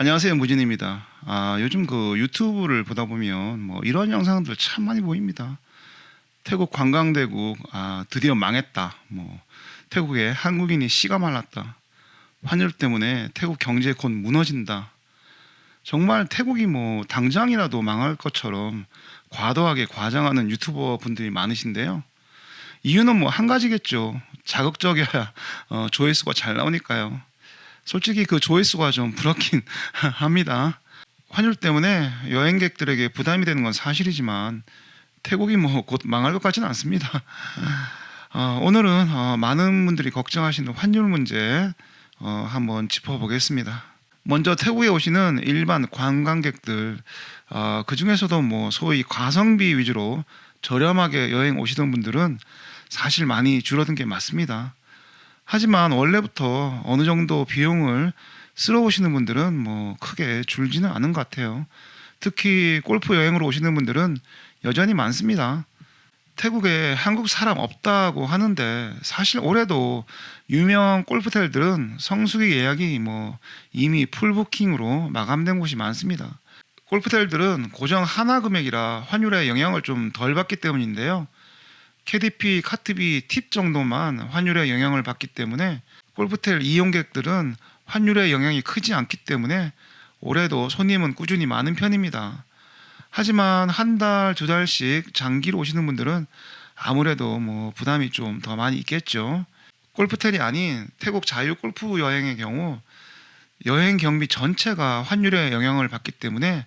안녕하세요 무진입니다. 아 요즘 그 유튜브를 보다 보면 뭐 이런 영상들 참 많이 보입니다. 태국 관광대국 아 드디어 망했다. 뭐 태국에 한국인이 씨가 말랐다. 환율 때문에 태국 경제 곧 무너진다. 정말 태국이 뭐 당장이라도 망할 것처럼 과도하게 과장하는 유튜버 분들이 많으신데요. 이유는 뭐 한 가지겠죠. 자극적이어야 어, 조회수가 잘 나오니까요. 솔직히 그 조회수가 좀 부럽긴 합니다. 환율 때문에 여행객들에게 부담이 되는 건 사실이지만 태국이 뭐 곧 망할 것 같지는 않습니다. 어, 오늘은 어, 많은 분들이 걱정하시는 환율 문제 어, 한번 짚어보겠습니다. 먼저 태국에 오시는 일반 관광객들 어, 그 중에서도 뭐 소위 가성비 위주로 저렴하게 여행 오시던 분들은 사실 많이 줄어든 게 맞습니다. 하지만 원래부터 어느 정도 비용을 쓸어 오시는 분들은 뭐 크게 줄지는 않은 것 같아요. 특히 골프 여행으로 오시는 분들은 여전히 많습니다. 태국에 한국 사람 없다고 하는데 사실 올해도 유명 골프텔들은 성수기 예약이 뭐 이미 풀부킹으로 마감된 곳이 많습니다. 골프텔들은 고정 하나 금액이라 환율에 영향을 좀 덜 받기 때문인데요. KDP, 카트비 팁 정도만 환율에 영향을 받기 때문에 골프텔 이용객들은 환율의 영향이 크지 않기 때문에 올해도 손님은 꾸준히 많은 편입니다. 하지만 한 달, 두 달씩 장기로 오시는 분들은 아무래도 뭐 부담이 좀 더 많이 있겠죠. 골프텔이 아닌 태국 자유 골프 여행의 경우 여행 경비 전체가 환율의 영향을 받기 때문에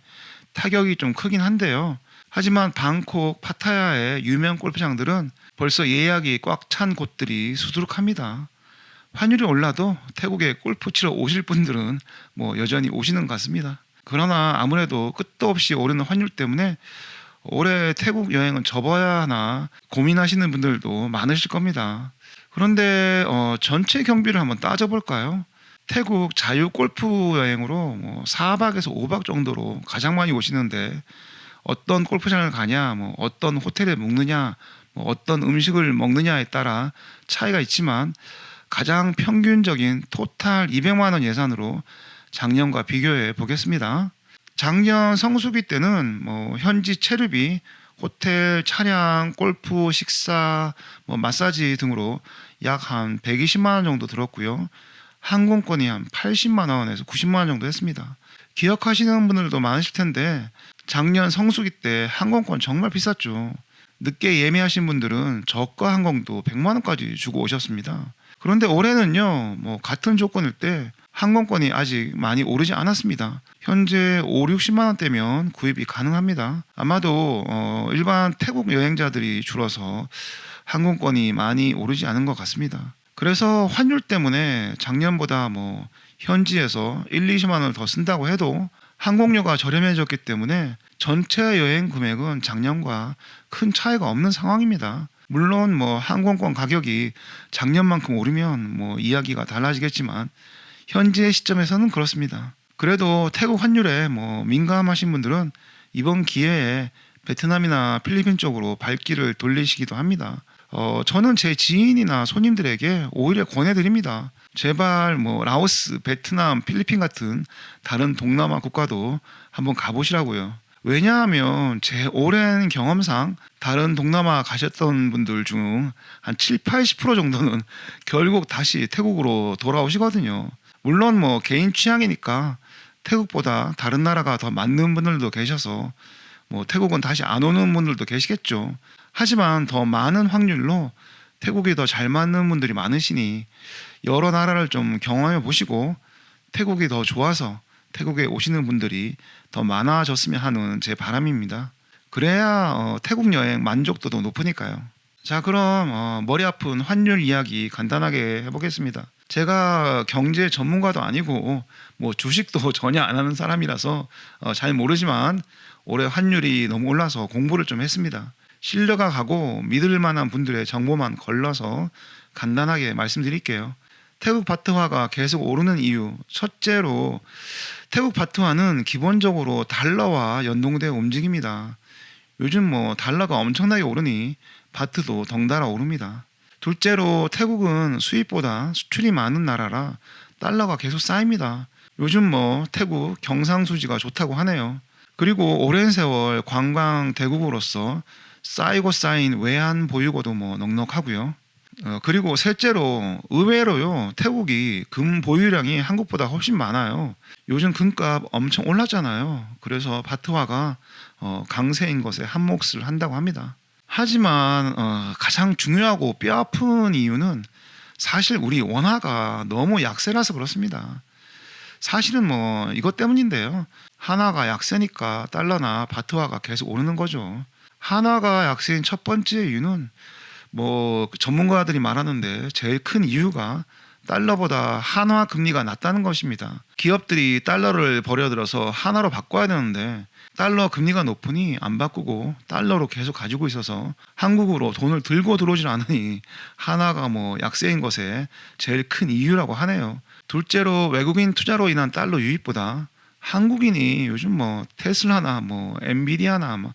타격이 좀 크긴 한데요. 하지만 방콕, 파타야의 유명 골프장들은 벌써 예약이 꽉 찬 곳들이 수두룩합니다. 환율이 올라도 태국에 골프 치러 오실 분들은 뭐 여전히 오시는 것 같습니다. 그러나 아무래도 끝도 없이 오르는 환율 때문에 올해 태국 여행은 접어야 하나 고민하시는 분들도 많으실 겁니다. 그런데 어, 전체 경비를 한번 따져볼까요? 태국 자유 골프 여행으로 뭐 4박에서 5박 정도로 가장 많이 오시는데 어떤 골프장을 가냐, 뭐 어떤 호텔에 묵느냐, 뭐 어떤 음식을 먹느냐에 따라 차이가 있지만 가장 평균적인 토탈 200만 원 예산으로 작년과 비교해 보겠습니다. 작년 성수기 때는 뭐 현지 체류비, 호텔, 차량, 골프, 식사, 뭐 마사지 등으로 약 한 120만 원 정도 들었고요. 항공권이 한 80만 원에서 90만 원 정도 했습니다. 기억하시는 분들도 많으실 텐데 작년 성수기 때 항공권 정말 비쌌죠. 늦게 예매하신 분들은 저가 항공도 100만 원까지 주고 오셨습니다. 그런데 올해는요, 뭐 같은 조건일 때 항공권이 아직 많이 오르지 않았습니다. 현재 5, 60만 원대면 구입이 가능합니다. 아마도 어, 일반 태국 여행자들이 줄어서 항공권이 많이 오르지 않은 것 같습니다. 그래서 환율 때문에 작년보다 뭐 현지에서 1, 20만 원을 더 쓴다고 해도 항공료가 저렴해졌기 때문에 전체 여행 금액은 작년과 큰 차이가 없는 상황입니다. 물론 뭐 항공권 가격이 작년만큼 오르면 뭐 이야기가 달라지겠지만 현재 시점에서는 그렇습니다. 그래도 태국 환율에 뭐 민감하신 분들은 이번 기회에 베트남이나 필리핀 쪽으로 발길을 돌리시기도 합니다. 어, 저는 제 지인이나 손님들에게 오히려 권해드립니다. 제발 뭐 라오스, 베트남, 필리핀 같은 다른 동남아 국가도 한번 가보시라고요. 왜냐하면 제 오랜 경험상 다른 동남아 가셨던 분들 중 한 7, 80% 정도는 결국 다시 태국으로 돌아오시거든요. 물론 뭐 개인 취향이니까 태국보다 다른 나라가 더 맞는 분들도 계셔서 뭐 태국은 다시 안 오는 분들도 계시겠죠. 하지만 더 많은 확률로 태국이 더 잘 맞는 분들이 많으시니 여러 나라를 좀 경험해 보시고 태국이 더 좋아서 태국에 오시는 분들이 더 많아졌으면 하는 제 바람입니다. 그래야 어, 태국 여행 만족도도 높으니까요. 자, 그럼 어, 머리 아픈 환율 이야기 간단하게 해보겠습니다. 제가 경제 전문가도 아니고 뭐 주식도 전혀 안 하는 사람이라서 어, 잘 모르지만 올해 환율이 너무 올라서 공부를 좀 했습니다. 신뢰가 가고 믿을 만한 분들의 정보만 걸러서 간단하게 말씀드릴게요. 태국 바트화가 계속 오르는 이유 첫째로 태국 바트화는 기본적으로 달러와 연동되어 움직입니다. 요즘 뭐 달러가 엄청나게 오르니 바트도 덩달아 오릅니다. 둘째로 태국은 수입보다 수출이 많은 나라라 달러가 계속 쌓입니다. 요즘 뭐 태국 경상수지가 좋다고 하네요. 그리고 오랜 세월 관광 대국으로서 쌓이고 쌓인 외환 보유고도 뭐 넉넉하고요. 어, 그리고 셋째로 의외로요 태국이 금 보유량이 한국보다 훨씬 많아요. 요즘 금값 엄청 올랐잖아요. 그래서 바트화가 어, 강세인 것에 한 몫을 한다고 합니다. 하지만 어, 가장 중요하고 뼈 아픈 이유는 사실 우리 원화가 너무 약세라서 그렇습니다. 사실은 뭐 이것 때문인데요. 한화가 약세니까 달러나 바트화가 계속 오르는 거죠. 한화가 약세인 첫 번째 이유는 뭐 전문가들이 말하는데 제일 큰 이유가 달러보다 한화 금리가 낮다는 것입니다. 기업들이 달러를 버려들어서 한화로 바꿔야 되는데 달러 금리가 높으니 안 바꾸고 달러로 계속 가지고 있어서 한국으로 돈을 들고 들어오질 않으니 한화가 뭐 약세인 것에 제일 큰 이유라고 하네요. 둘째로 외국인 투자로 인한 달러 유입보다 한국인이 요즘 뭐 테슬라나 뭐 엔비디아나 뭐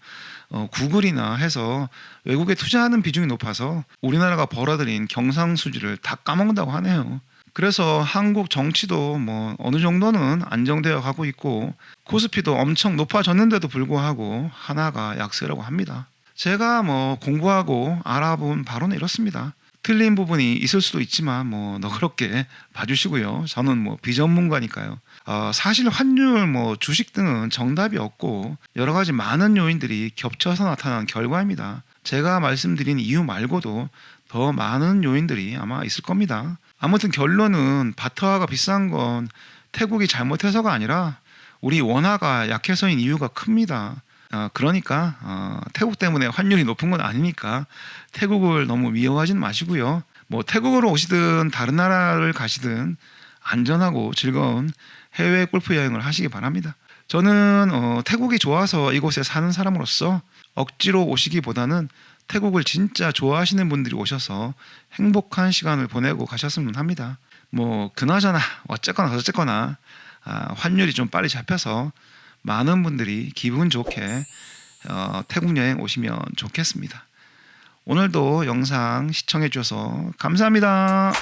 어, 구글이나 해서 외국에 투자하는 비중이 높아서 우리나라가 벌어들인 경상수지를 다 까먹는다고 하네요. 그래서 한국 정치도 뭐 어느 정도는 안정되어 가고 있고 코스피도 엄청 높아졌는데도 불구하고 하나가 약세라고 합니다. 제가 뭐 공부하고 알아본 바로는 이렇습니다. 틀린 부분이 있을 수도 있지만 뭐 너그럽게 봐주시고요. 저는 뭐 비전문가니까요. 어, 사실 환율, 뭐 주식 등은 정답이 없고 여러 가지 많은 요인들이 겹쳐서 나타난 결과입니다. 제가 말씀드린 이유 말고도 더 많은 요인들이 아마 있을 겁니다. 아무튼 결론은 바트화가 비싼 건 태국이 잘못해서가 아니라 우리 원화가 약해서인 이유가 큽니다. 어, 그러니까 어, 태국 때문에 환율이 높은 건 아니니까 태국을 너무 미워하지는 마시고요. 뭐 태국으로 오시든 다른 나라를 가시든 안전하고 즐거운 해외 골프 여행을 하시기 바랍니다. 저는 어, 태국이 좋아서 이곳에 사는 사람으로서 억지로 오시기보다는 태국을 진짜 좋아하시는 분들이 오셔서 행복한 시간을 보내고 가셨으면 합니다. 뭐 그나저나 어쨌거나 어쨌거나 아, 환율이 좀 빨리 잡혀서 많은 분들이 기분 좋게 어, 태국 여행 오시면 좋겠습니다. 오늘도 영상 시청해 주셔서 감사합니다.